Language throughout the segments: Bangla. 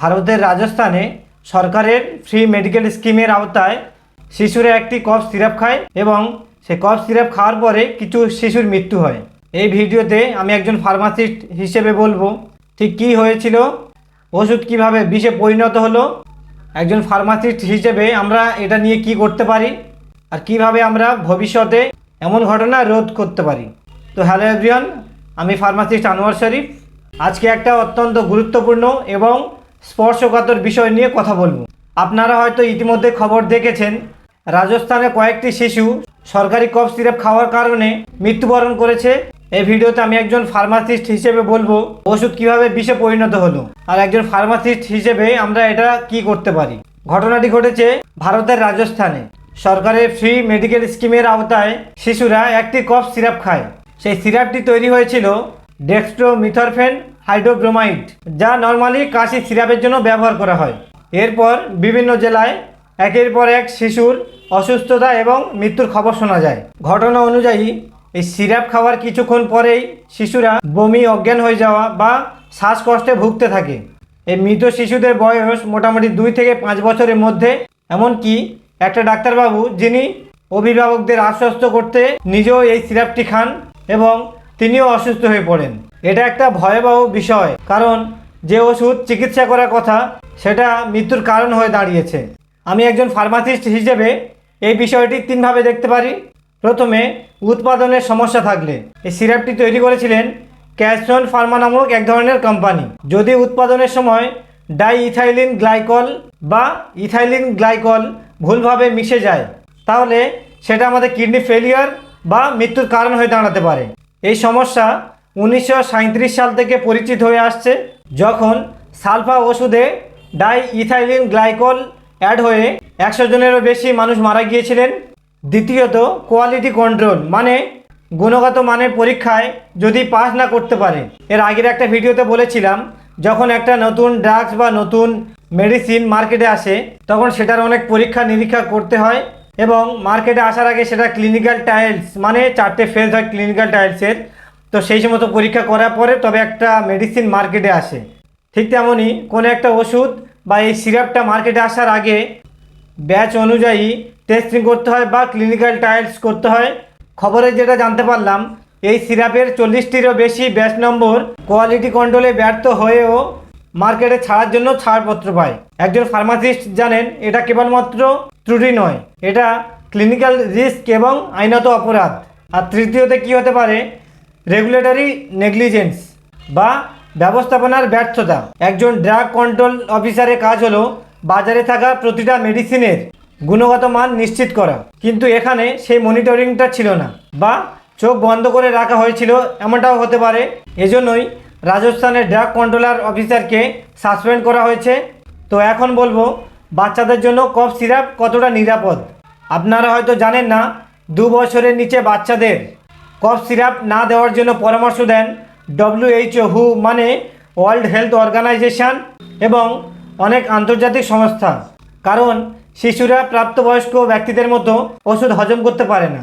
ভারতের রাজস্থানে সরকারের ফ্রি মেডিকেল স্কিমের আওতায় শিশুরা একটি কফ সিরাপ খায় এবং সে কফ সিরাপ খাওয়ার পরে কিছু শিশুর মৃত্যু হয়। এই ভিডিওতে আমি একজন ফার্মাসিস্ট হিসেবে বলব, ঠিক কী হয়েছিল, ওষুধ কীভাবে বিষে পরিণত হলো, একজন ফার্মাসিস্ট হিসেবে আমরা এটা নিয়ে কি করতে পারি, আর কীভাবে আমরা ভবিষ্যতে এমন ঘটনা রোধ করতে পারি। তো হ্যালো এভরিওয়ান আমি ফার্মাসিস্ট আনোয়ার শরীফ। আজকে একটা অত্যন্ত গুরুত্বপূর্ণ এবং স্পর্শকাতর বিষয় নিয়ে কথা বলব। আপনারা হয়তো ইতিমধ্যে খবর দেখেছেন, রাজস্থানে কয়েকটি শিশু সরকারি কফ সিরাপ খাওয়ার কারণে মৃত্যুবরণ করেছে। এই ভিডিওতে আমি একজন ফার্মাসিস্ট হিসেবে বলব, ওষুধ কীভাবে বিষে পরিণত হলো আর একজন ফার্মাসিস্ট হিসেবে আমরা এটা কি করতে পারি। ঘটনাটি ঘটেছে ভারতের রাজস্থানে। সরকারের ফ্রি মেডিকেল স্কিমের আওতায় শিশুরা একটি কফ সিরাপ খায়। সেই সিরাপটি তৈরি হয়েছিল ডেক্সট্রোমিথরফেন হাইড্রোব্রোমাইড, যা নর্মালি কাশি সিরাপের জন্য ব্যবহার করা হয়। এরপর বিভিন্ন জেলায় একের পর এক শিশুর অসুস্থতা এবং মৃত্যুর খবর শোনা যায়। ঘটনা অনুযায়ী, এই সিরাপ খাওয়ার কিছুক্ষণ পরেই শিশুরা বমি, অজ্ঞান হয়ে যাওয়া বা শ্বাসকষ্টে ভুগতে থাকে। এই মৃত শিশুদের বয়স মোটামুটি দুই থেকে পাঁচ বছরের মধ্যে, এমনকি একটা ডাক্তারবাবু যিনি অভিভাবকদের আশ্বস্ত করতে নিজেও এই সিরাপটি খান এবং তিনিও অসুস্থ হয়ে পড়েন। এটা একটা ভয়াবহ বিষয়, কারণ যে ওষুধ চিকিৎসা করার কথা, সেটা মৃত্যুর কারণ হয়ে দাঁড়িয়েছে। আমি একজন ফার্মাসিস্ট হিসেবে এই বিষয়টি তিনভাবে দেখতে পারি। প্রথমে, উৎপাদনের সমস্যা থাকলে। এই সিরাপটি তৈরি করেছিলেন ক্যাশন ফার্মা নামক এক ধরনের কোম্পানি। যদি উৎপাদনের সময় ডাই ইথাইলিন গ্লাইকল বা ইথাইলিন গ্লাইকল ভুলভাবে মিশে যায়, তাহলে সেটা আমাদের কিডনি ফেলিয়ার বা মৃত্যুর কারণ হয়ে দাঁড়াতে পারে। এই সমস্যা উনিশশো সাঁইত্রিশ সাল থেকে পরিচিত হয়ে আসছে, যখন সালফা ওষুধে ডাই ইথাইলিন গ্লাইকল অ্যাড হয়ে একশো জনেরও বেশি মানুষ মারা গিয়েছিলেন। দ্বিতীয়ত, কোয়ালিটি কন্ট্রোল মানে গুণগত মানের পরীক্ষায় যদি পাস না করতে পারে এর আগের একটা ভিডিওতে বলেছিলাম, যখন একটা নতুন ড্রাগস বা নতুন মেডিসিন মার্কেটে আসে, তখন সেটার অনেক পরীক্ষা নিরীক্ষা করতে হয়। এবং মার্কেটে আসার আগে সেটা ক্লিনিক্যাল ট্রায়ালস মানে চারটে ফেজ হয় ক্লিনিক্যাল ট্রায়ালসের তো সেই সমস্ত পরীক্ষা করার পরে তবে একটা মেডিসিন মার্কেটে আসে। ঠিক তেমনই কোনো একটা ওষুধ বা এই সিরাপটা মার্কেটে আসার আগে ব্যাচ অনুযায়ী টেস্টিং করতে হয় বা ক্লিনিক্যাল ট্রায়ালস করতে হয়। খবরে যেটা জানতে পারলাম, এই সিরাপের চল্লিশটিরও বেশি ব্যাচ নম্বর কোয়ালিটি কন্ট্রোলে ব্যর্থ হয়েও মার্কেটে ছাড়ার জন্য ছাড়পত্র পায়। একজন ফার্মাসিস্ট জানেন, এটা কেবলমাত্র ত্রুটি নয়, এটা ক্লিনিক্যাল রিস্ক এবং আইনত অপরাধ। আর তৃতীয়তে কি হতে পারে? রেগুলেটরি নেগলিজেন্স বা ব্যবস্থাপনার ব্যর্থতা। একজন ড্রাগ কন্ট্রোল অফিসারের কাজ হলো বাজারে থাকা প্রতিটা মেডিসিনের গুণগত মান নিশ্চিত করা। কিন্তু এখানে সেই মনিটরিংটা ছিল না বা চোখ বন্ধ করে রাখা হয়েছিল, এমনটাও হতে পারে। এজন্যই রাজস্থানের ড্রাগ কন্ট্রোলার অফিসারকে সাসপেন্ড করা হয়েছে। তো এখন বলব, বাচ্চাদের জন্য কফ সিরাপ কতটা নিরাপদ? আপনারা হয়তো জানেন না, দু বছরের নিচে বাচ্চাদের কফ সিরাপ না দেওয়ার জন্য পরামর্শ দেন ডব্লিউএইচও হু মানে ওয়ার্ল্ড হেলথ অর্গানাইজেশন এবং অনেক আন্তর্জাতিক সংস্থা। কারণ শিশুরা প্রাপ্তবয়স্ক ব্যক্তিদের মতো ওষুধ হজম করতে পারে না।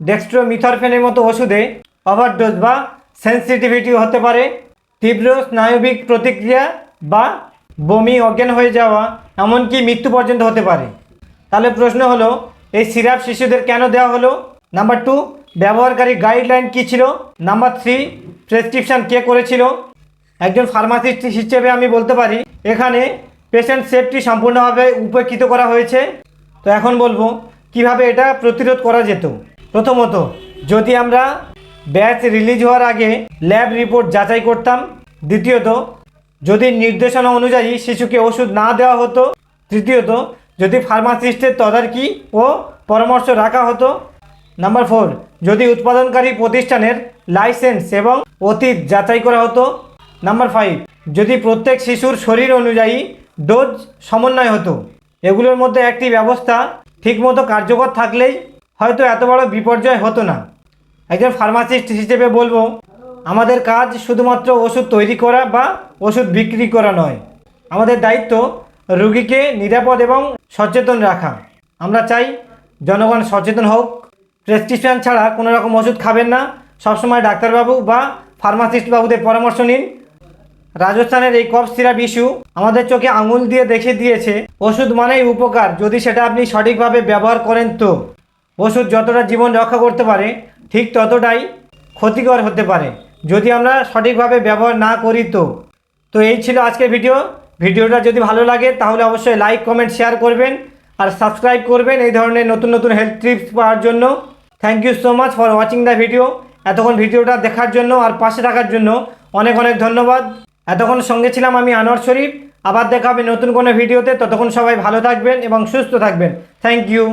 ডেক্সট্রোমিথরফেনের মতো ওষুধে ওভারডোজ বা সেন্সিটিভিটি হতে পারে। তীব্র স্নায়বিক প্রতিক্রিয়া বা বমি অজ্ঞান হয়ে যাওয়া, এমনকি মৃত্যু পর্যন্ত হতে পারে। তাহলে প্রশ্ন হলো, এই সিরাপ শিশুদের কেন দেওয়া হলো? নাম্বার টু, ব্যবহারকারী গাইডলাইন কী ছিল? নাম্বার থ্রি, প্রেসক্রিপশান কে করেছিল? একজন ফার্মাসিস্ট হিসেবে আমি বলতে পারি, এখানে পেশেন্ট সেফটি সম্পূর্ণভাবে উপেক্ষিত করা হয়েছে। তো এখন বলব, কীভাবে এটা প্রতিরোধ করা যেত? প্রথমত, যদি আমরা ব্যাচ রিলিজ হওয়ার আগে ল্যাব রিপোর্ট যাচাই করতাম। দ্বিতীয়ত, যদি নির্দেশনা অনুযায়ী শিশুকে ওষুধ না দেওয়া হতো। তৃতীয়ত, যদি ফার্মাসিস্টের তদারকি ও পরামর্শ রাখা হতো। নাম্বার ফোর, যদি উৎপাদনকারী প্রতিষ্ঠানের লাইসেন্স এবং অতীত যাচাই করা হতো। নাম্বার ফাইভ, যদি প্রত্যেক শিশুর শরীর অনুযায়ী ডোজ সমন্বয় হতো। এগুলোর মধ্যে একটি ব্যবস্থা ঠিকমতো কার্যকর থাকলেই হয়তো এত বড় বিপর্যয় হতো না। একজন ফার্মাসিস্ট হিসেবে বলব, আমাদের কাজ শুধুমাত্র ওষুধ তৈরি করা বা ওষুধ বিক্রি করা নয়। আমাদের দায়িত্ব রুগীকে নিরাপদ এবং সচেতন রাখা। আমরা চাই জনগণ সচেতন হোক। প্রেসক্রিপশন ছাড়া কোনো রকম ওষুধ খাবেন না। সবসময় ডাক্তারবাবু বা ফার্মাসিস্ট বাবুদের পরামর্শ নিন। রাজস্থানের এই কফ সিরাপ ইস্যু আমাদের চোখে আঙুল দিয়ে দেখে দিয়েছে। ওষুধ মানেই উপকার। যদি সেটা আপনি সঠিকভাবে ব্যবহার করেন তো। ওষুধ যতটা জীবন রক্ষা করতে পারে ঠিক ততটাই ক্ষতিকর হতে পারে। যদি আমরা সঠিকভাবে ব্যবহার না করি তো। তো এই ছিল আজকের ভিডিও। ভিডিওটা যদি ভালো লাগে তাহলে অবশ্যই লাইক, কমেন্ট, শেয়ার করবেন আর সাবস্ক্রাইব করবেন এই ধরনের নতুন নতুন হেলথ টিপস পাওয়ার জন্য। Thank you so much for watching the video এতক্ষণ ভিডিওটা দেখার জন্য আর পাশে থাকার জন্য অনেক অনেক ধন্যবাদ। এতক্ষণ সঙ্গে ছিলাম আমি আনোয়ার শরীফ। আবার দেখা হবে নতুন কোনো ভিডিওতে। ততক্ষণ সবাই ভালো থাকবেন এবং সুস্থ থাকবেন। Thank you